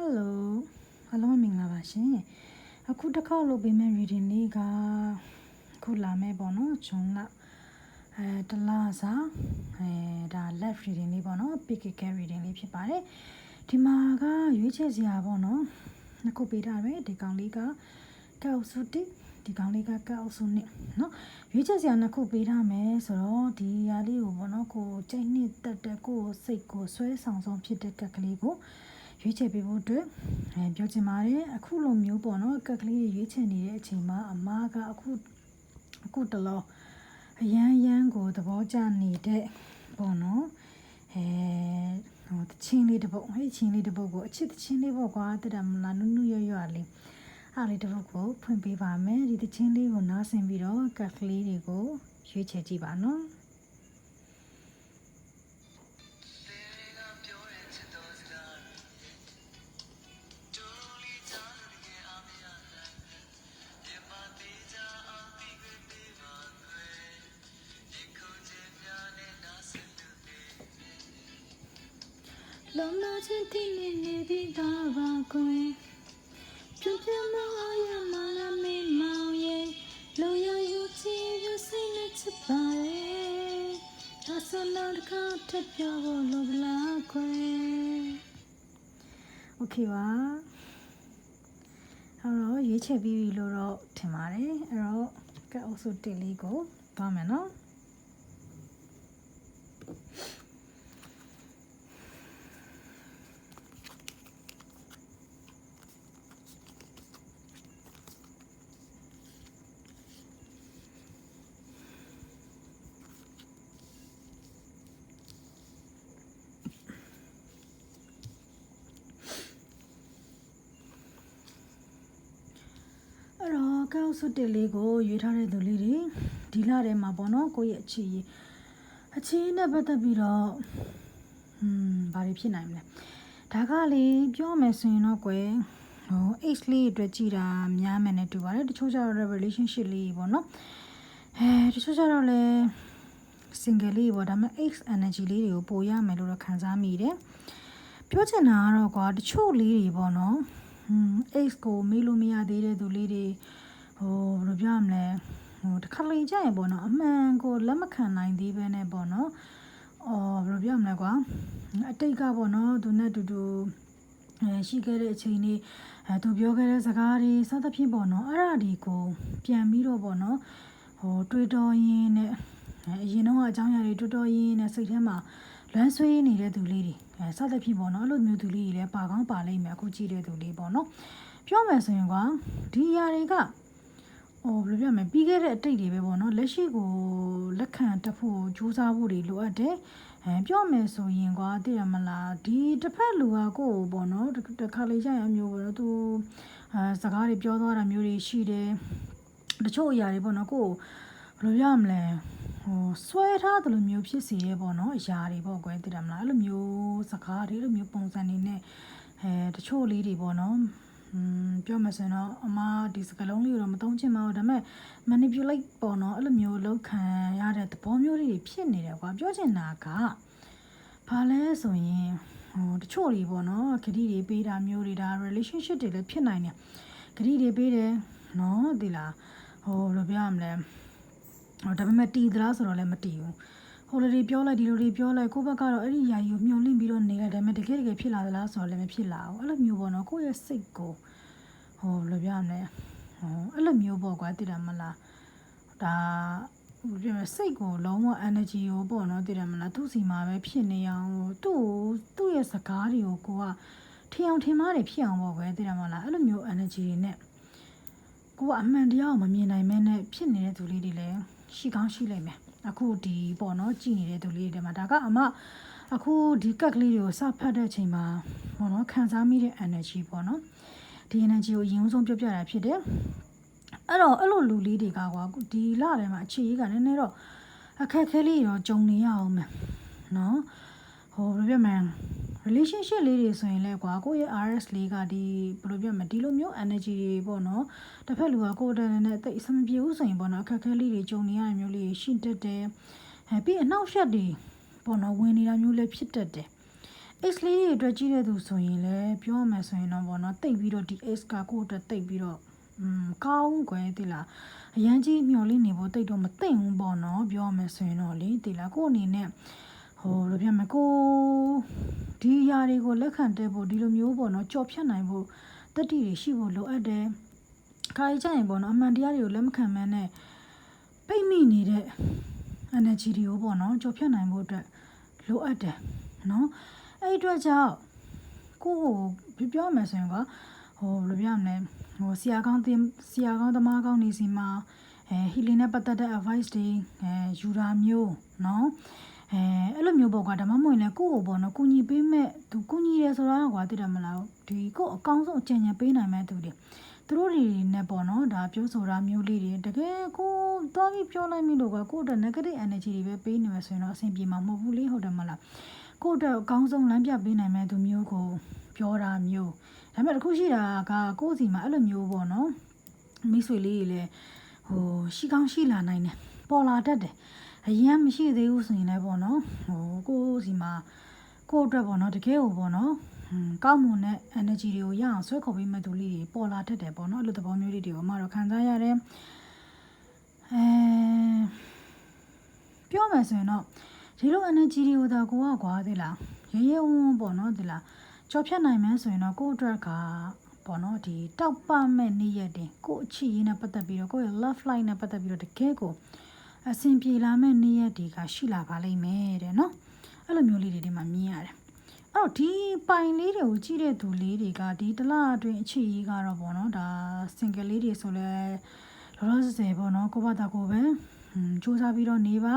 Hello အားလုံးမင်္ဂလာပါရှင်အခုတစ်ခေါက်လုပ်ပေးမယ့် reading လေးကအခုလာမယ့်ပေါ့နော်ဂျွန်လအဲတလစာအဲဒါ left reading လေးပေါ့နော် pick a care reading လေးဖြစ်ပါတယ်ဒီမှာကရွေးချယ်စရာပေါ့နော်နှစ်ခုပေးထားတယ်ဒီကောင်လေးကကောက်စုတိဒီကောင်လေးကကောက်စုနစ်နော်ရွေးချယ်စရာနှစ်ခုပေးထားမယ်ဆိုတော့ဒီရာလေးကိုပေါ့နော်ကိုစိတ်နှစ်တက်တက်ကိုစိတ်ကိုဆွဲဆောင်ဆုံးဖြစ်တဲ့ကက်ကလေးကို ရွေးချယ်ပေးဖို့အတွက်အဲပြောချင်ပါတယ်အခုလိုမျိုးပေါ့နော်ကက်ကလေးတွေရွေးချယ်နေတဲ့အချိန်မှာအမားကအခုအခုတလောအရန်ရန်ကိုသဘောကျနေတဲ့ပေါ့နော်အဲဟိုတချင်းလေးတစ်ပုတ်ဟဲ့ချင်းလေးတစ်ပုတ်ကိုအချစ်တချင်းလေးပေါ့ကွာတက်တာမလားနုနုရွရွလေးအားလေးတစ်ပုတ်ကိုဖွင့်ပေးပါမယ်ဒီတချင်းလေးကိုနားဆင်ပြီးတော့ကက်ကလေးတွေကိုရွေးချယ်ကြည့်ပါနော် လုံလာချင်းတိနေနေသည့်သာပါကွယ်ပြပြမအားရမလာမေမောင်ရဲ့လုံရယူချီယူစိတ်နဲ့ချစ်ပါရဲ့သာစနာတစ်ခါထပ်ပြောဖို့လိုပလားကွယ် Okay ပါအဲ့တော့ရွေးချယ်ပြီးပြီလို့တော့ထင်ပါတယ်အဲ့တော့ကဲအုပ်စု1လေးကိုသွားမယ်နော် ကောက်စွတ်တက်လေးကိုရွေးထားတဲ့သူလေးတွေဒီလထဲမှာပေါ့နော်ကိုယ့်ရဲ့အခြေရအခြေနဲ့ပတ်သက်ပြီးတော့ဟွန်းဘာတွေဖြစ်နိုင်မလဲဒါကလေပြောမယ်ဆိုရင်တော့ကွယ်ဟို H လေးအတွက်ကြည်တာများမယ်နဲ့တူပါတယ်တချို့ကျတော့ relationship လေးပေါ့နော်အဲတချို့ကျတော့လဲ single လေးပေါ့ဒါပေမဲ့ X energy လေးတွေကိုပိုရမယ်လို့တော့ခံစားမိတယ်ပြောချင်တာကတော့ကွာတချို့လေးတွေပေါ့နော်ဟွန်း X ကိုမေးလို့မရသေးတဲ့သူလေးတွေ ဟိုဘယ်လိုပြောရမလဲဟိုတစ်ခါလေကြာရင်ပေါ့နော်အမှန်ကိုလက်မခံနိုင်သေးပဲနဲ့ပေါ့နော်အော်ဘယ်လိုပြောရမလဲကွာအတိတ်ကပေါ့နော်သူနဲ့တူတူအဲရှိခဲ့တဲ့အချိန်လေးအဲသူပြောခဲ့တဲ့စကားတွေစသဖြင့်ပေါ့နော်အဲ့ဒါဒီကိုပြန်ပြီးတော့ပေါ့နော်ဟိုတွေးတော်ရင်းနဲ့အဲအရင်တော့အကြောင်းအရာတွေတွေးတော်ရင်းနဲ့စိတ်ထဲမှာလွမ်းဆွေးနေတဲ့သူလေးတွေအဲစသဖြင့်ပေါ့နော်အဲ့လိုမျိုးသူလေးတွေလည်းပါကောင်းပါလိမ့်မယ်အခုကြည့်တဲ့သူလေးပေါ့နော်ပြောမယ်ဆိုရင်ကွာဒီຢာတွေက ဟိုဘယ်လိုပြောမလဲပြီးခဲ့တဲ့အတိတ်တွေပဲပေါ့နော်လက်ရှိကိုလက်ခံတက်ဖို့ကြိုးစားဖို့တွေလိုအပ်တယ်အဲပြောမယ်ဆိုရင်ကွာသိရမလားဒီတစ်ဖက်လူကကိုယ်ပေါ့နော်တစ်ခါလေကြာရမျိုးပေါ့နော်သူအဲစကားတွေပြောသွားတာမျိုးတွေရှိတယ်တချို့အရာတွေပေါ့နော်ကိုယ်ဘယ်လိုပြောရမလဲဟိုဆွဲထားတယ်လို့မျိုးဖြစ်စီရဲပေါ့နော်အရာတွေပေါ့ကွယ်သိတယ်မလားအဲ့လိုမျိုးစကားတွေအဲ့လိုမျိုးပုံစံတွေနဲ့အဲတချို့လေးတွေပေါ့နော်อืม ပြောမှဆိုရင်တော့အမဒီစကလုံးလေးကိုတော့မသုံးချင်ပါဘူးဒါပေမဲ့ manipulate ပေါ့နော်အဲ့လိုမျိုးလောက်ခံရတဲ့သဘောမျိုးလေးတွေဖြစ်နေတယ်ကွာပြောချင်တာကဘာလဲဆိုရင်ဟိုတချို့တွေပေါ့နော်ခရီးတွေပေးတာမျိုးတွေဒါ relationship တွေလည်းဖြစ်နိုင်တယ်ခရီးတွေပေးတယ်နော်ဒီလားဟိုဘယ်လိုပြောရမလဲဟိုဒါပေမဲ့တီသလားဆိုတော့လည်းမတီဘူး ဟိုလိုတွေပြောလိုက်ဒီလိုတွေပြောလိုက်ကိုယ့်ဘက်ကတော့အဲ့ဒီယာယီကိုမျောလင့်ပြီးတော့နေလိုက်ဒါပေမဲ့တကယ်တကယ်ဖြစ်လာသလားဆိုတော့လည်းမဖြစ်လာဘူးအဲ့လိုမျိုးပေါ့နော်ကိုယ့်ရဲ့စိတ်ကိုဟိုဘယ်လိုပြောရမလဲဟိုအဲ့လိုမျိုးပေါ့ကွာသိတယ်မလားဒါဟိုပြောစိတ်ကိုလုံးဝ energy ကိုပေါ့နော်သိတယ်မလားသူ့စီမှာပဲဖြစ်နေအောင်သူ့သူ့ရဲ့စကားတွေကိုကိုကထင်အောင်ထင်မှားတွေဖြစ်အောင်ပေါ့ကွယ်သိတယ်မလားအဲ့လိုမျိုး energy တွေနဲ့ကိုကအမှန်တရားကိုမမြင်နိုင်မဲနဲ့ဖြစ်နေတဲ့သူလေးတွေလည်းရှိကောင်းရှိလိမ့်မယ် အခုဒီပေါ့နော်ကြည်နေတဲ့သူလေးတွေမှာဒါကအမအခုဒီကက်ကလေးတွေကိုစဖတ်တဲ့အချိန်မှာပေါ့နော်ခံစားမိတဲ့ energy ပေါ့နော်ဒီ energy ကိုအရင်ဆုံးပြောပြတာဖြစ်တယ်အဲ့တော့အဲ့လိုလူလေးတွေကကွာဒီလထဲမှာအခြေကြီးကနည်းနည်းတော့အခက်ခဲလေးရောကြုံနေရအောင်မယ်နော်ဟိုဘယ်လိုပြောမလဲ relationship လေးတွေဆိုရင်လည်းကွာကိုယ့်ရဲ့ RS လေးကဒီဘယ်လိုပြောမလဲဒီလိုမျိုး energy တွေပေါ့နော်တစ်ဖက်လူကကိုယ်တည်းနဲ့တိတ်အဆင်မပြေဘူးဆိုရင်ပေါ့နော်အခက်ခဲလေးတွေကြုံနေရတဲ့မျိုးလေးရှိတတ်တယ်အဲပြီးအနောက်ရှက်တွေပေါ့နော်ဝင်နေတာမျိုးလည်းဖြစ်တတ်တယ် X လေးတွေအတွက်ကြီးတဲ့သူဆိုရင်လည်းပြောရမယ်ဆိုရင်တော့ဗောနော်တိတ်ပြီးတော့ဒီ X ကကိုယ့်အတွက်တိတ်ပြီးတော့อืมကောင်းကွယ်တိလားအရန်ကြီးမျော်လင့်နေဖို့တိတ်တော့မသိမ့်ဘူးပေါ့နော်ပြောရမယ်ဆိုရင်တော့လေတိလားကိုယ့်အနေနဲ့ ဟိုလိုပြမယ်ကိုဒီຢာတွေကိုလက်ခံတဲ့ဖို့ဒီလိုမျိုးပေါ့နော်ကြော်ဖြတ်နိုင်ဖို့တတိတွေရှိဖို့လိုအပ်တယ်ခါကြီးကြရင်ပေါ့နော်အမှန်တရားတွေကိုလက်မခံမန်းနဲ့ပိတ်မိနေတဲ့ energy တွေကိုပေါ့နော်ကြော်ဖြတ်နိုင်ဖို့အတွက်လိုအပ်တယ်နော်အဲ့ဒီအတွက်ကြောင့်ကိုယ့်ကိုပြောရမယ်ဆိုရင်ကဟိုဘယ်လိုပြောရမလဲဟိုဆရာကောင်းတင်ဆရာကောင်းသမားကောင်းနေစီမှာအဲ healing နဲ့ပတ်သက်တဲ့ advice တွေအဲယူတာမျိုးနော် အဲအဲ့လိုမျိုးပေါ့ကွာဒါမှမဟုတ်ရင်လည်းကိုယ့်ကိုပေါ့နော်ကုညီပေးမဲ့သူကုညီရဲဆိုတာကွာသိတယ်မလားဒီကိုယ့်အကောင်းဆုံးအကြံဉာဏ်ပေးနိုင်မဲ့သူတွေသူတို့တွေနဲ့ပေါ့နော်ဒါပြောဆိုတာမျိုးလေးတွေတကယ်ကိုသွားပြီးပြောလိုက်မိလို့ကကိုယ့်အတွက် negative energy တွေပဲပေးနေမှာဆိုရင်တော့အဆင်ပြေမှာမဟုတ်ဘူးလေဟုတ်တယ်မလားကိုယ့်အတွက်အကောင်းဆုံးလမ်းပြပေးနိုင်မဲ့သူမျိုးကိုပြောတာမျိုးဒါပေမဲ့တစ်ခုရှိတာကကိုယ့်စီမှာအဲ့လိုမျိုးပေါ့နော်မိတ်ဆွေလေးတွေလည်းဟိုရှိကောင်းရှိလာနိုင်တယ်ပေါ်လာတတ်တယ် အရင်မရှိသေးဘူးဆိုရင်လည်းပေါ့နော်ဟိုကိုယ့်စီမှာကိုယ့်အတွက်ပေါ့နော်တကယ်ကိုပေါ့နော်ဟွန်းကောင်းမွန်တဲ့ energy တွေကိုရအောင်ဆွဲခေါ်ပေးမဲ့သူလေးတွေပေါ်လာတတ်တယ်ပေါ့နော်အဲ့လိုသဘောမျိုးလေးတွေကိုအမတော့ခံစားရတယ်အဲပြောမယ်ဆိုရင်တော့ဒီလို energy တွေကိုဒါကိုကကွာသေးလားရဲရဲဝံ့ဝံ့ပေါ့နော်ဒီလားကြော်ဖြတ်နိုင်မယ်ဆိုရင်တော့ကိုယ့်အတွက်ကပေါ့နော်ဒီတောက်ပမဲ့နေ့ရက်တင်ကိုယ့်အချစ်ရေးနဲ့ပတ်သက်ပြီးတော့ကိုယ့်ရဲ့ love life နဲ့ပတ်သက်ပြီးတော့တကယ်ကို အဆင်ပြေလာမဲ့နေ့ရက်တွေကရှိလာပါလိမ့်မယ်တဲ့နော်အဲ့လိုမျိုးလေးတွေဒီမှာမြင်ရတယ်အဲ့တော့ဒီပိုင်လေးတွေကိုကြည့်တဲ့သူလေးတွေကဒီတစ်လအတွင်းအချစ်ရေးကတော့ပေါ့နော်ဒါ single လေးတွေဆိုလဲလောလောဆယ်ဆယ်ပေါ့နော်ကိုယ့်ဘာသာကိုယ်ပဲဟွန်းစူးစမ်းပြီးတော့နေပါ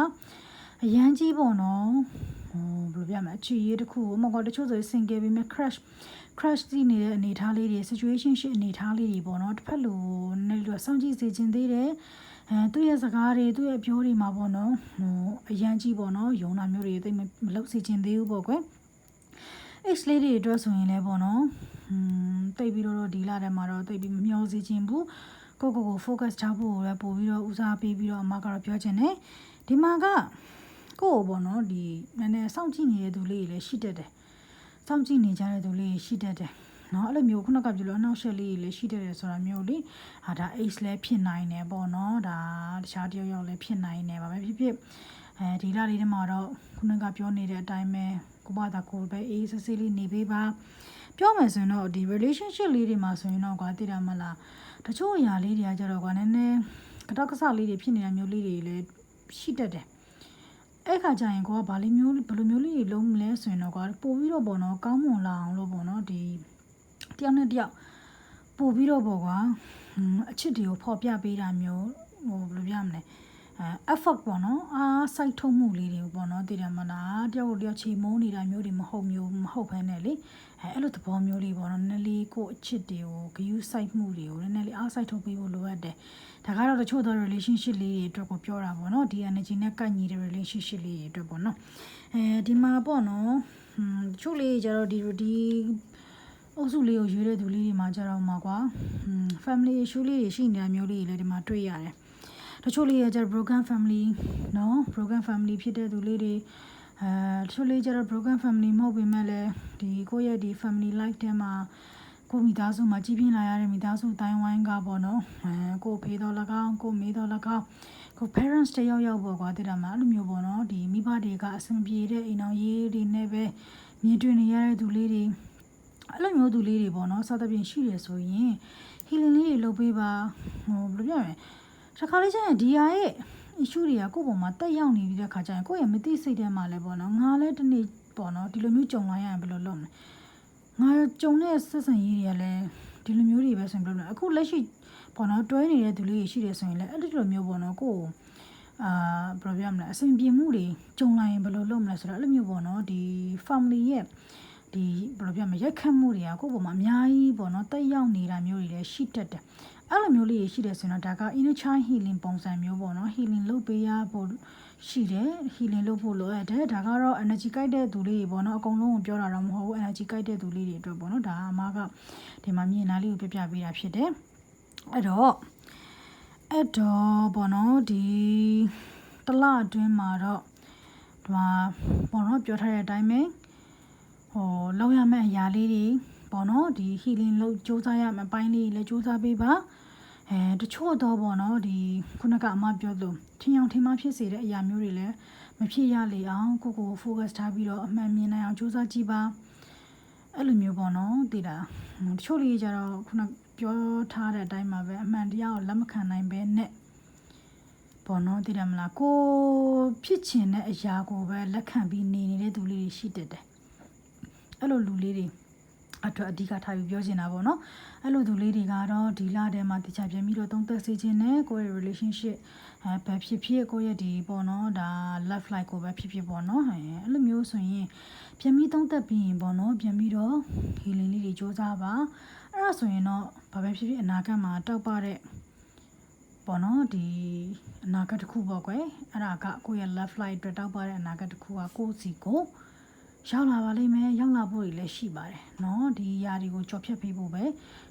အရန်ကြီးပေါ့နော်ဟိုဘယ်လိုပြမလဲအချစ်ရေးတစ်ခုအမကတချို့ဆို single ပြီးမဲ့ crush crush စီးနေတဲ့အနေအထားလေးတွေ situation ရှိအနေအထားလေးတွေပေါ့နော်တစ်ဖက်လိုနည်းလို့စောင့်ကြည့်စေခြင်းသေးတယ်အဲသူ့ရဲ့စကားတွေသူ့ရဲ့ပြောတွေမှာပေါ့နော်ဟိုအရန်ကြီးပေါ့နော်ယုံနာမျိုးတွေသိမလုပ်စေခြင်းသေးဘူးပေါ့ကွယ် X လေးတွေအတွက်ဆိုရင်လည်းပေါ့နော်ဟွန်းတိတ်ပြီးတော့ဒီလာထဲမှာတော့တိတ်ပြီးမမျောစေခြင်းဘူးကိုကိုကို focus ချဖို့လည်းပို့ပြီးတော့ဦးစားပေးပြီးတော့အမကတော့ပြောချင်တယ်ဒီမှာကကိုကိုပေါ့နော်ဒီနည်းနည်းစောင့်ကြည့်နေတဲ့သူလေးတွေလည်းရှိတတ်တယ် စောင့်ကြည့်နေကြတဲ့သူလေးတွေရှိတတ်တယ်နော်အဲ့လိုမျိုးခုနကပြောလို့အနောက်ရှက်လေးတွေလည်းရှိတတ်တယ်ဆိုတာမျိုးလေဟာဒါ X လည်းဖြစ်နိုင်တယ်ပေါ့နော်ဒါတခြားတယောက်ယောက်လည်းဖြစ်နိုင်တယ်ဗာပဲဖြစ်ဖြစ်အဲဒီလာလေးထဲမှာတော့ခုနကပြောနေတဲ့အတိုင်းပဲကိုဘာသာကိုပဲအေးစစ်စစ်လေးနေပေးပါပြောမယ်ဆိုရင်တော့ဒီ relationship လေးတွေမှာဆိုရင်တော့ကွာသိတယ်မလားတချို့အရာလေးတွေကကြတော့ကွာနည်းနည်းကတော့ကဆလေးတွေဖြစ်နေတာမျိုးလေးတွေလည်းရှိတတ်တယ် အဲ့ခါကျရင်ကိုကဘာလေးမျိုးဘယ်လိုမျိုးလေးတွေလုံးမလဲဆိုရင်တော့ကွာပို့ပြီးတော့ပေါ့နော်ကောင်းမွန်လာအောင်လို့ပေါ့နော်ဒီတယောက်နဲ့တယောက်ပို့ပြီးတော့ပေါ့ကွာအချစ်တွေကိုဖော်ပြပေးတာမျိုးဟိုဘယ်လိုပြမလဲအဲ effort ပေါ့နော်အားစိုက်ထုတ်မှုလေးတွေပေါ့နော်တည်တယ်မလားတယောက်ကိုတယောက်ချိန်မုန်းနေတာမျိုးတွေမဟုတ်မျိုးမဟုတ်ဘဲနဲ့လေအဲအဲ့လိုသဘောမျိုးလေးပေါ့နော်နည်းနည်းလေးကိုအချစ်တွေကိုဂယုစိုက်မှုတွေကိုနည်းနည်းလေးအားစိုက်ထုတ်ပေးဖို့လိုအပ်တယ်ဒါကတော့တချို့သော relationship လေးတွေအတွက်ကိုပြောတာပေါ့နော်ဒီ energy နဲ့ကန့်ညီတဲ့ relationship လေးတွေအတွက်ပေါ့နော်အဲဒီမှာပေါ့နော်ဟွန်းတချို့လေးကျတော့ဒီဒီအုပ်စုလေးကိုရွေးတဲ့သူလေးတွေမှာကျတော့မှာကွာဟွန်း family issue လေးတွေရှိနေတာမျိုးလေးတွေလည်းဒီမှာတွေ့ရတယ် တချို့လေးရကျတော့ broken family နော် broken family ဖြစ်တဲ့သူလေးတွေအဲတချို့လေးကျတော့ broken family မဟုတ်ပေမဲ့လည်းဒီကိုယ့်ရဲ့ဒီ family life ထဲမှာကိုမိသားစုမှာကြီးပြင်းလာရတဲ့မိသားစုတိုင်းဝိုင်းကပေါ့နော်အဲကိုဖေးတော်၎င်းကိုမေးတော်၎င်းကို parents တယောက်ယောက်ပေါ့ကွာတိတာမှာအဲ့လိုမျိုးပေါ့နော်ဒီမိဘတွေကအဆင်ပြေတဲ့အိမ်အောင်ရေးတွေနဲ့ပဲမြင်တွေ့နေရတဲ့သူလေးတွေအဲ့လိုမျိုးသူလေးတွေပေါ့နော်စသဖြင့်ရှိရဆိုရင် healing လေးတွေလုပ်ပေးပါဟိုဘယ်လိုပြောရမလဲ တစ်ခါလေးကျရင်ဒီဟာရဲ့ issue တွေကကိုယ့်ပေါ်မှာတက်ရောက်နေပြီးတဲ့ခါကျရင်ကိုယ့်ရဲ့မသိစိတ်ထဲမှာလည်းပေါ့နော်ငါလည်းဒီနေ့ပေါ့နော်ဒီလိုမျိုးကြုံလာရရင်ဘယ်လိုလုပ်မလဲငါကြုံတဲ့ဆက်ဆံရေးတွေကလည်းဒီလိုမျိုးတွေပဲဆိုရင်ဘယ်လိုလဲအခုလက်ရှိပေါ့နော်တွဲနေတဲ့သူလေးတွေရှိတယ်ဆိုရင်လည်းအဲ့ဒီလိုမျိုးပေါ့နော်ကိုယ့်အာဘယ်လိုပြောမလဲအဆင်ပြေမှုတွေကြုံလာရင်ဘယ်လိုလုပ်မလဲဆိုတော့အဲ့လိုမျိုးပေါ့နော်ဒီ family ရဲ့ဒီဘယ်လိုပြောမလဲရက်ခတ်မှုတွေကကိုယ့်ပေါ်မှာအများကြီးပေါ့နော်တက်ရောက်နေတာမျိုးတွေလည်းရှိတတ်တယ် အဲ့လိုမျိုးလေးရှိတယ်ဆိုရင်တော့ဒါက inner child healing ပုံစံမျိုးပေါ့နော် healing လုပ်ပေးရဖို့ရှိတယ် healing လုပ်ဖို့လိုအပ်တယ်ဒါကတော့ energy ကိုက်တဲ့သူလေးတွေပေါ့နော်အကုန်လုံးကိုပြောတာတော့မဟုတ်ဘူး energy ကိုက်တဲ့သူလေးတွေအတွက်ပေါ့နော်ဒါအမကဒီမှာမြင်လာလေးကိုပြပြပေးတာဖြစ်တယ်အဲ့တော့အဲ့တော့ပေါ့နော်ဒီတလအတွင်းမှာတော့ဒီမှာပေါ့နော်ပြောထားတဲ့အတိုင်းပဲဟိုလောက်ရမယ့်အရာလေးတွေ ပေါ့နော်ဒီ healing လုပ်စူးစမ်းရမယ့်အပိုင်းလေးတွေလည်းစူးစမ်းပေးပါအဲတချို့တော့ပေါ့နော်ဒီခုနကအမပြောလို့ထင်အောင်ထင်မှဖြစ်စေတဲ့အရာမျိုးတွေလည်းမဖြစ်ရလေအောင်ကိုကို focus ထားပြီးတော့အမှန်မြင်နိုင်အောင်စူးစမ်းကြည့်ပါအဲ့လိုမျိုးပေါ့နော်သိတာဟိုတချို့လေးကြတော့ခုနပြောထားတဲ့အတိုင်းမှာပဲအမှန်တရားကိုလက်မခံနိုင်ပဲနဲ့ပေါ့နော်သိတယ်မလားကိုဖြစ်ချင်တဲ့အရာကိုပဲလက်ခံပြီးနေနေတဲ့သူလေးတွေရှိတတ်တယ်အဲ့လိုလူလေးတွေ အတွက်အဓိကထားပြီးပြောချင်တာပေါ့နော်အဲ့လိုသူလေးတွေကတော့ဒီလထဲမှာတခြားပြန်ပြီးတော့သုံးသက်စေခြင်းနဲ့ကိုယ့်ရဲ့ relationship အဲပဲဖြစ်ဖြစ်ကိုယ့်ရဲ့ဒီပေါ့နော်ဒါ love life ကိုပဲဖြစ်ဖြစ်ပေါ့နော်အဲအဲ့လိုမျိုးဆိုရင်ပြန်ပြီးသုံးသက်ပြီးရင်ပေါ့နော်ပြန်ပြီးတော့ healing လေးတွေစူးစမ်းပါအဲ့ဒါဆိုရင်တော့ဘာပဲဖြစ်ဖြစ်အနာဂတ်မှာတောက်ပတဲ့ပေါ့နော်ဒီအနာဂတ်တစ်ခုပေါ့ကွယ်အဲ့ဒါကကိုယ့်ရဲ့ love life အတွက်တောက်ပတဲ့အနာဂတ်တစ်ခုကကိုယ့်စီကို ရောက်လာပါလိမ့်မယ်ရောက်လာဖို့တွေလည်းရှိပါတယ်เนาะဒီຢာတွေကိုကြော်ဖြတ်ပေးဖို့ပဲ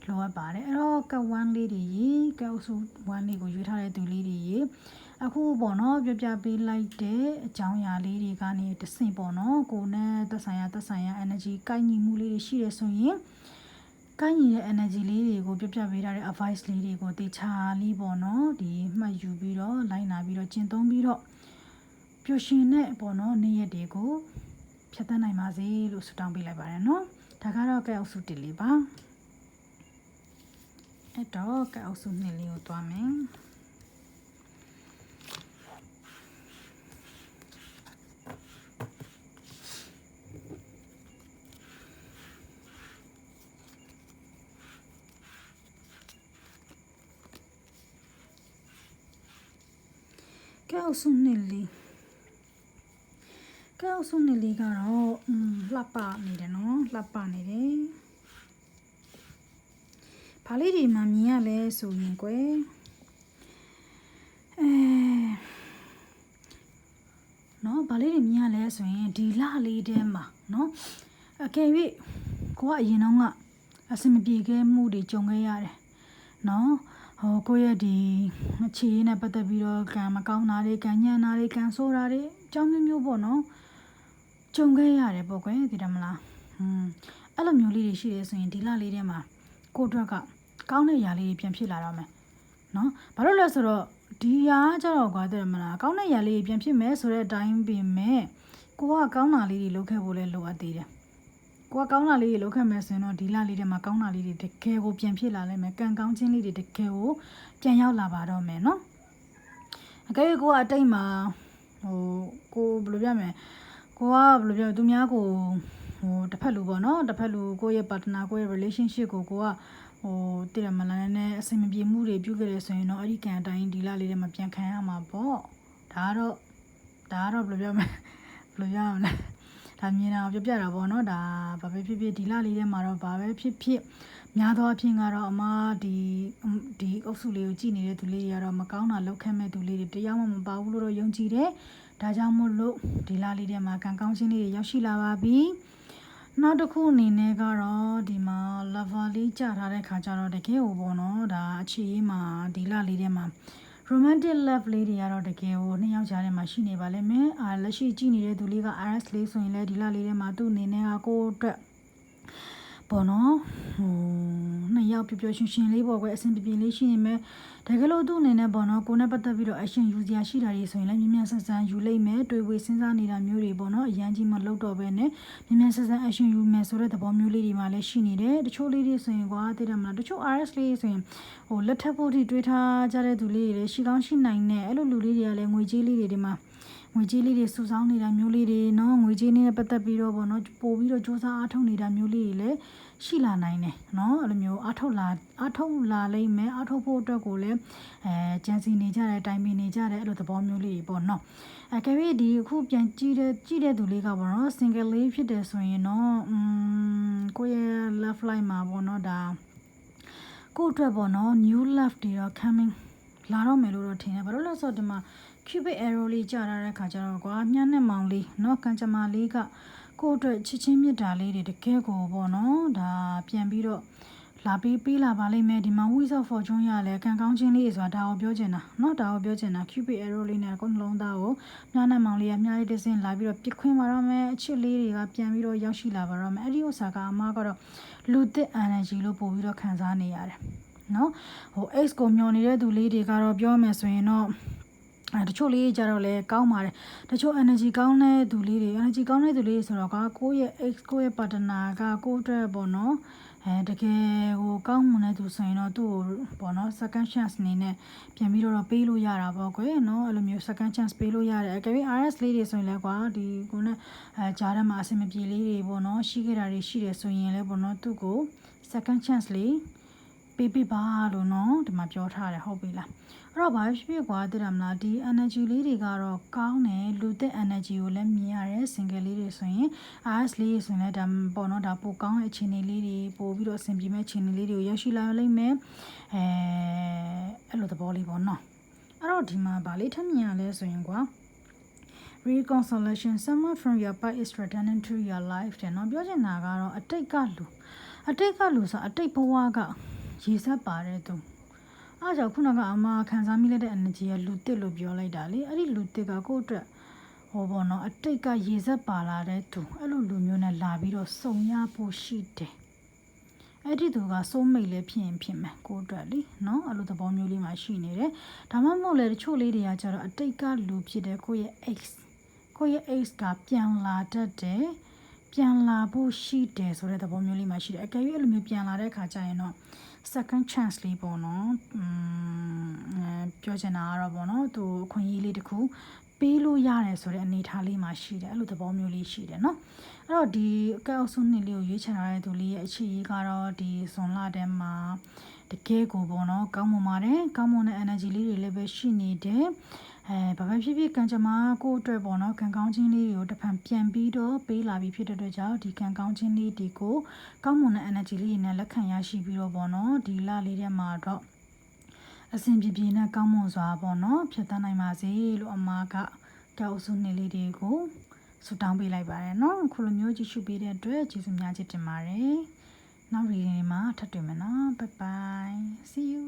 လိုအပ်ပါတယ်အဲ့တော့ကဝန်းလေးတွေရေကဲအဆူဝန်းလေးကိုရွေးထားတဲ့သူလေးတွေရေအခုပေါ့နော်ပြပြပေးလိုက်တဲ့အကြောင်းအရာလေးတွေကနေတဆင့်ပေါ့နော်ကိုနဲ့သက်ဆိုင်ရာသက်ဆိုင်ရာ energy ကိုက်ညီမှုလေးတွေရှိရဆိုရင်ကိုက်ညီတဲ့ energy လေးတွေကိုပြပြပေးထားတဲ့ advice လေးတွေကိုတေချာလေးပေါ့နော်ဒီမှတ်ယူပြီးတော့လိုက်နာပြီးတော့ကျင့်သုံးပြီးတော့ပျော်ရွှင်တဲ့ပေါ့နော်နေ့ရက်တွေကို ဖြတ်သန်းနိုင်ပါစေလို့ဆုတောင်းပေးလိုက်ပါတယ်နော်ဒါကတော့ကဲအုပ်စုတစ်လေးပါအဲ့တော့ကဲအုပ်စုနှစ်လေးကိုတွားမယ်ကဲအုပ်စုနှစ်လေး ကဲအုပ်စုနှစ်လေးကတော့อืมလှပနေတယ်နော်လှပနေတယ်ဘာလေးဒီမှာမြင်ရလဲဆိုရင်ကွယ်အဲနော်ဘာလေးတွေမြင်ရလဲဆိုရင်ဒီလလေးထဲမှာနော်အကယ်၍ကိုကအရင်တော့ကအစမပြေခဲ့မှုတွေကြုံခဲ့ရတယ်နော်ဟိုကိုယ့်ရဲ့ဒီအခြေရေးနဲ့ပတ်သက်ပြီးတော့ကံမကောင်းတာတွေကံညံ့တာတွေကံဆိုးတာတွေအကြောင်းမျိုးမျိုးပေါ့နော် ကြုံခဲ့ရတယ်ပေါ့ကွယ်သိတယ်မလားอืมအဲ့လိုမျိုးလေးတွေရှိရဲဆိုရင်ဒီလလေးထဲမှာကိုယ့်အတွက်ကကောင်းတဲ့ຢာလေးတွေပြန်ဖြစ်လာတော့မယ်နော်ဘာလို့လဲဆိုတော့ဒီຢာကကြတော့ကွာသိတယ်မလားကောင်းတဲ့ຢာလေးတွေပြန်ဖြစ်မယ်ဆိုတဲ့အတိုင်းပင်မဲ့ကိုကကောင်းတာလေးတွေလုပ်ခဲ့ဖို့လည်းလိုအပ်သေးတယ်ကိုကကောင်းတာလေးတွေလုပ်ခဲ့မယ်ဆိုရင်တော့ဒီလလေးထဲမှာကောင်းတာလေးတွေတကယ်ကိုပြန်ဖြစ်လာလိမ့်မယ်ကံကောင်းခြင်းလေးတွေတကယ်ကိုပြန်ရောက်လာပါတော့မယ်နော်အကယ်၍ကိုကအတိတ်မှာဟိုကိုဘယ်လိုပြမလဲ ကိုကဘယ်လိုပြောသူများကိုဟိုတစ်ဖက်လူပေါ့နော်တစ်ဖက်လူကိုယ့်ရဲ့ partner ကိုယ့်ရဲ့ relationship ကိုကိုကဟိုတည်ရမလားနဲ့အဆင်မပြေမှုတွေပြုခဲ့တယ်ဆိုရင်တော့အဲ့ဒီကံအတိုင်းဒီလလေးထဲမှာပြန်ခံရမှာပေါ့ဒါကတော့ဒါကတော့ဘယ်လိုပြောမလဲဘယ်လိုရမလဲဒါမြင်တာပြပြတာပေါ့နော်ဒါဘာပဲဖြစ်ဖြစ်ဒီလလေးထဲမှာတော့ဘာပဲဖြစ်ဖြစ်များသောအားဖြင့်ကတော့အမဒီဒီအုပ်စုလေးကိုကြည်နေတဲ့သူလေးတွေကတော့မကောင်းတာလောက်ခတ်မဲ့သူလေးတွေတရားမှမပါဘူးလို့တော့ယုံကြည်တယ် ဒါကြောင့်မို့လို့ဒီလလေးထဲမှာကံကောင်းခြင်းလေးတွေရောက်ရှိလာပါပြီနောက်တစ်ခုအနေနဲ့ကတော့ဒီမှာ lover လေးကြာထားတဲ့ခါကျတော့တကယ်ဟိုပေါ့နော်ဒါအခြေရေးမှာဒီလလေးထဲမှာ romantic love လေးတွေကတော့တကယ်ကိုနှစ်ယောက်ကြားထဲမှာရှိနေပါလိမ့်မယ်အာလက်ရှိကြည့်နေတဲ့သူလေးက RS လေးဆိုရင်လည်းဒီလလေးထဲမှာသူ့အနေနဲ့ကကိုယ့်အတွက် ပေါ့နော်ဟိုနှစ်ယောက်ပျော်ပျော်ရွှင်ရွှင်လေးပေါ့ကွယ်အဆင်ပြေပြေလေးရှိနေမယ်တကယ်လို့သူ့အနေနဲ့ပေါ့နော်ကိုနဲ့ပတ်သက်ပြီးတော့ action ယူစရာရှိတာတွေဆိုရင်လည်းမြ мян ဆန်းဆန်းယူလိုက်မယ်တွေ့ဝေစဉ်းစားနေတာမျိုးတွေပေါ့နော်အရန်ကြီးမလုပ်တော့ဘဲနဲ့မြ мян ဆန်းဆန်း action ယူမယ်ဆိုတဲ့သဘောမျိုးလေးတွေမှလည်းရှိနေတယ်တချို့လေးတွေဆိုရင်ကွာသိတယ်မလားတချို့ RS လေးဆိုရင်ဟိုလက်ထပ်ဖို့ထိတွေးထားကြတဲ့သူလေးတွေလည်းရှိကောင်းရှိနိုင်တယ်အဲ့လိုလူလေးတွေကလည်းငွေကြေးလေးတွေဒီမှာ ငွေကြေးလေးတွေစုဆောင်းနေတာမျိုးလေးတွေเนาะငွေကြေးနဲ့ပတ်သက်ပြီးတော့ပေါ့နော်ပို့ပြီးတော့စူးစမ်းအားထုတ်နေတာမျိုးလေးတွေလည်းရှိလာနိုင်တယ်เนาะအဲ့လိုမျိုးအားထုတ်လာအားထုတ်လာလိမ့်မယ်အားထုတ်ဖို့အတွက်ကိုလည်းအဲကြံစီနေကြတဲ့တိုင်ပင်နေကြတဲ့အဲ့လိုသဘောမျိုးလေးတွေပေါ့နော်အဲကဲပြီးဒီအခုပြန်ကြည့်တဲ့ကြည့်တဲ့သူလေးကပေါ့နော် single လေးဖြစ်တယ်ဆိုရင်တော့อืมကိုယ့်ရဲ့ love life မှာပေါ့နော်ဒါကိုယ့်အတွက်ပေါ့နော် new love တွေတော့ coming လာတော့မယ်လို့တော့ထင်တယ်ဘာလို့လဲဆိုတော့ဒီမှာ cubic arrow လေးကြာထားတဲ့ခါကျတော့ကွာမြန်းနဲ့မောင်လေးเนาะကံကြမ္မာလေးကကိုယ့်အတွက်ချစ်ချင်းမြတ်တာလေးတွေတကယ်ကိုပေါ့နော်ဒါပြန်ပြီးတော့ လာပေးပေးလာပါလိမ့်မယ်ဒီမှာ Wheel of Fortune ရလဲကံကောင်းခြင်းလေးဆိုတာဒါကိုပြောချင်တာเนาะဒါကိုပြောချင်တာ Cupid arrow လေးနဲ့ကိုယ်နှလုံးသားကိုမြားနဲ့မောင်လေးကမြားလေးတစ်စင်းလာပြီးတော့ပြစ်ခွင်းပါတော့မယ်အချစ်လေးတွေကပြန်ပြီးတော့ရောက်ရှိလာပါတော့မယ်အဲ့ဒီဥစ္စာကအမကတော့လူသစ် energy လို့ပို့ပြီးတော့ခံစားနေရတယ်เนาะဟို X ကိုမျောနေတဲ့သူလေးတွေကတော့ပြောမယ်ဆိုရင်တော့ အဲတချို့လေးကြတော့လဲကောင်းပါတယ်တချို့ energy ကောင်းတဲ့သူလေးတွေ energy ကောင်းတဲ့သူလေးတွေဆိုတော့ကကိုယ့်ရဲ့ ex ကိုယ့်ရဲ့ partner ကကိုယ့်အတွက်ပေါ့နော်အဲတကယ်ဟိုကောင်းမွန်တဲ့သူဆိုရင်တော့သူ့ကိုပေါ့နော် second chance အနေနဲ့ပြန်ပြီးတော့ပေးလို့ရတာပေါ့ကွယ်နော်အဲ့လိုမျိုး second chance ပေးလို့ရတယ်အကယ်၍ RS လေးတွေဆိုရင်လည်းကွာဒီကိုနဲ့အဲကြားထဲမှာအဆင်မပြေလေးတွေပေါ့နော်ရှိခဲ့တာတွေရှိတယ်ဆိုရင်လည်းပေါ့နော်သူ့ကို second chance လေးပေးပေးပါလို့နော်ဒီမှာပြောထားတယ်ဟုတ်ပြီလား အဲ့တော့ဘာဖြစ်ဖြစ်ကွာသိတယ်မလားဒီ energy လေးတွေကတော့ကောင်းတယ်လူသက် energy ကိုလည်းမြင်ရတယ် single လေးတွေဆိုရင် RS လေးတွေဆိုရင်လည်းဒါပေါ့နော်ဒါပိုကောင်းတဲ့အခြေအနေလေးတွေပို့ပြီးတော့အဆင်ပြေမဲ့အခြေအနေလေးတွေကိုရရှိလာလိမ့်မယ်အဲအဲ့လိုသဘောလေးပေါ့နော်အဲ့တော့ဒီမှာဗာလေးထပ်မြင်ရလဲဆိုရင်ကွာ reconciliation someone from your past is returning to your life တဲ့เนาะပြောချင်တာကတော့အတိတ်ကလူအတိတ်ကလူဆိုအတိတ်ဘဝကရေဆက်ပါတဲ့သူ အားကြောင့်ခုနကအမခံစားမိလိုက်တဲ့ energy ကလူတစ်လို့ပြောလိုက်တာလေအဲ့ဒီလူတစ်ကကိုယ့်အတွက်ဟောပေါ့နော်အတိတ်ကရေဆက်ပါလာတဲ့သူအဲ့လိုလူမျိုးနဲ့လာပြီးတော့စုံရဖို့ရှိတယ်အဲ့ဒီသူကစိုးမိတ်လည်းဖြစ်ရင်ဖြစ်မယ်ကိုယ့်အတွက်လေနော်အဲ့လိုသဘောမျိုးလေးမှရှိနေတယ်ဒါမှမဟုတ်လေတချို့လေးတွေကကျတော့အတိတ်ကလူဖြစ်တဲ့ကိုယ့်ရဲ့ ex ကိုယ့်ရဲ့ ex ကပြန်လာတတ်တယ်ပြန်လာဖို့ရှိတယ်ဆိုတဲ့သဘောမျိုးလေးမှရှိတယ်အကယ်၍အဲ့လိုမျိုးပြန်လာတဲ့အခါကျရင်တော့ second chance လေးပေါ့နော်อืมအဲပြောချင်တာကတော့ပေါ့နော်သူအခွင့်အရေးလေးတစ်ခုပေးလို့ရတယ်ဆိုတဲ့အနေအထားလေးမှရှိတယ်အဲ့လိုသဘောမျိုးလေးရှိတယ်เนาะအဲ့တော့ဒီအကဲအုပ်စုနှစ်လေးကိုရွေးချယ်ထားတဲ့သူလေးရဲ့အခြေအရေးကတော့ဒီဇွန်လထဲမှာတကယ်ကိုပေါ့နော်ကောင်းမွန်ပါတယ်ကောင်းမွန်တဲ့ energy လေးတွေလည်းပဲရှိနေတယ် အဲဘာပဲဖြစ်ဖြစ်ကံကြမ္မာကိုယ့်အတွက်ပေါ့နော်ကံကောင်းခြင်းလေးတွေကိုတစ်ဖန်ပြန်ပြီးတော့ပေးလာပြီးဖြစ်တဲ့အတွက်ကြောင့်ဒီကံကောင်းခြင်းလေးတွေကိုကောင်းမွန်တဲ့ energy လေးတွေနဲ့လက်ခံရရှိပြီးတော့ပေါ့နော်ဒီလလေးထဲမှာတော့အစဉ်ပြေပြေနဲ့ကောင်းမွန်စွာပေါ့နော်ဖြစ်သနိုင်ပါစေလို့အမားကတောက်စုနှစ်လေးတွေကိုဆုတောင်းပေးလိုက်ပါတယ်နော်ခုလိုမျိုးကြည့်ရှုပေးတဲ့အတွက်ကျေးဇူးများချစ်တင်ပါတယ်နောက်ရီဒီမှာထပ်တွေ့မယ်နော် bye bye see you